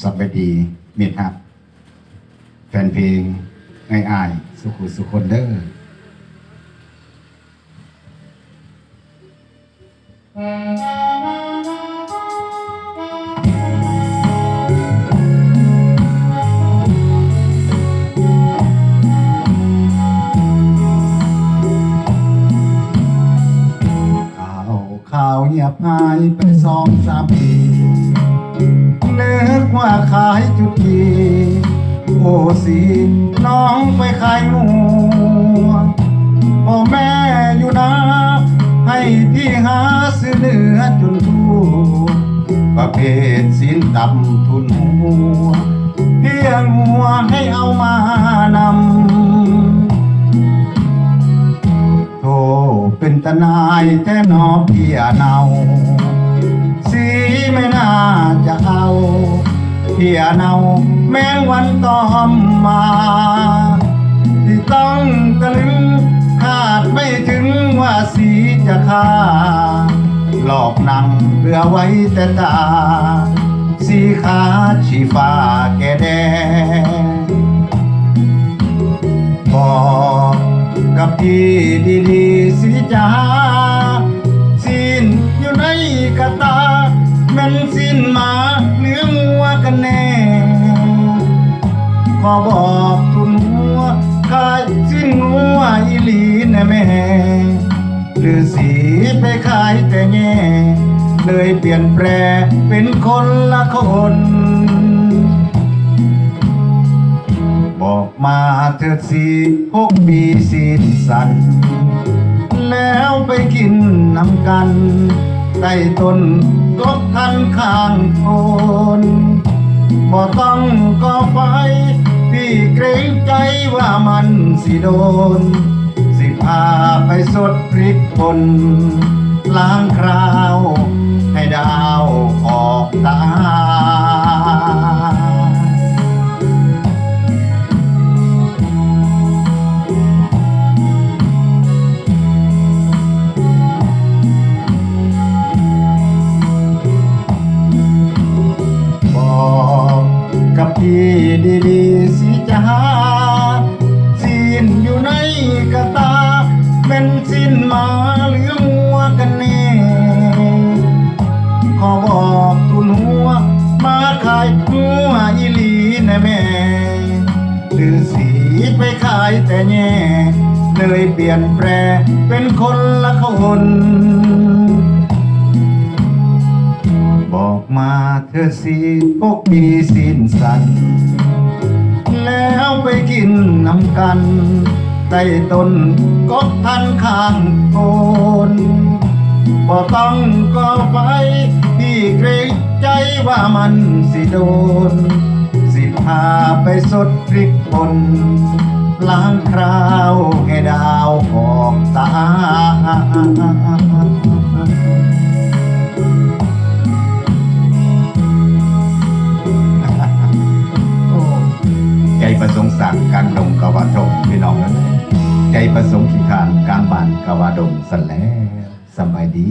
สบายดีมิตรครับ แฟนเพลงง่ายๆ สุขุสุคนเด้อข่าวข่าวเงียบหายไปสองสามปี กว่าขายจุดกีโอ้สีน้องไปขายหมูพ่อแม่อยู่นะ ให้พี่หาซื้อเนื้อจนทั่วประเภทสินต่ำทุนหัวเพียงหัวให้เอามานำโธเป็นตนายแท้หนอเพียเนา สีไม่น่าจะเอาเพียเนาแมงวันตอมมา ที่ต้องตะลึงคาดไม่ถึงว่าสีจะฆ่า หลอกนั่งเรือไว้แต่ตา สีขาชีฟ้าแก่แดงบอกกับพี่ดีๆสิจ้า อยู่ในกะตาแมันสิ้นมาเนื้องัวกันแน่ ขอบอกทุนหัวขายสิ้นงัวอีหลีนะแม่หรือสีไปขายแต่แง่เลยเปลี่ยนแปลเป็นคนละคน บอกมาเถิดสิหกปีสิ้นสัน แล้วไปกินน้ำกัน ใต้ต้นก็ทันข้างโคนบ่ต้องก่อไฟ พี่เกรงใจว่ามันสิโดน สิพาไปสดพริกปนล้างคราว แม่หรือสีไปขายแต่แง่เลยเปลี่ยนแปลเป็นคนละคนบอกมาเธอสิพกมีสิ้นสัน แล้วไปกินน้ำกันใต้ต้นก็ทันข้างโคนบ่ต้องก็ไฟพี่เกรงใจว่ามันสิโดนาไปสดพริกป่นล้างคราวให้ดาวออกตา ใจประสงค์สั่งการดงกวาดงพี่น้องนั้นใจประสงค์ขี้ขานกางบ้านกวาดงสันแล้วสบายดี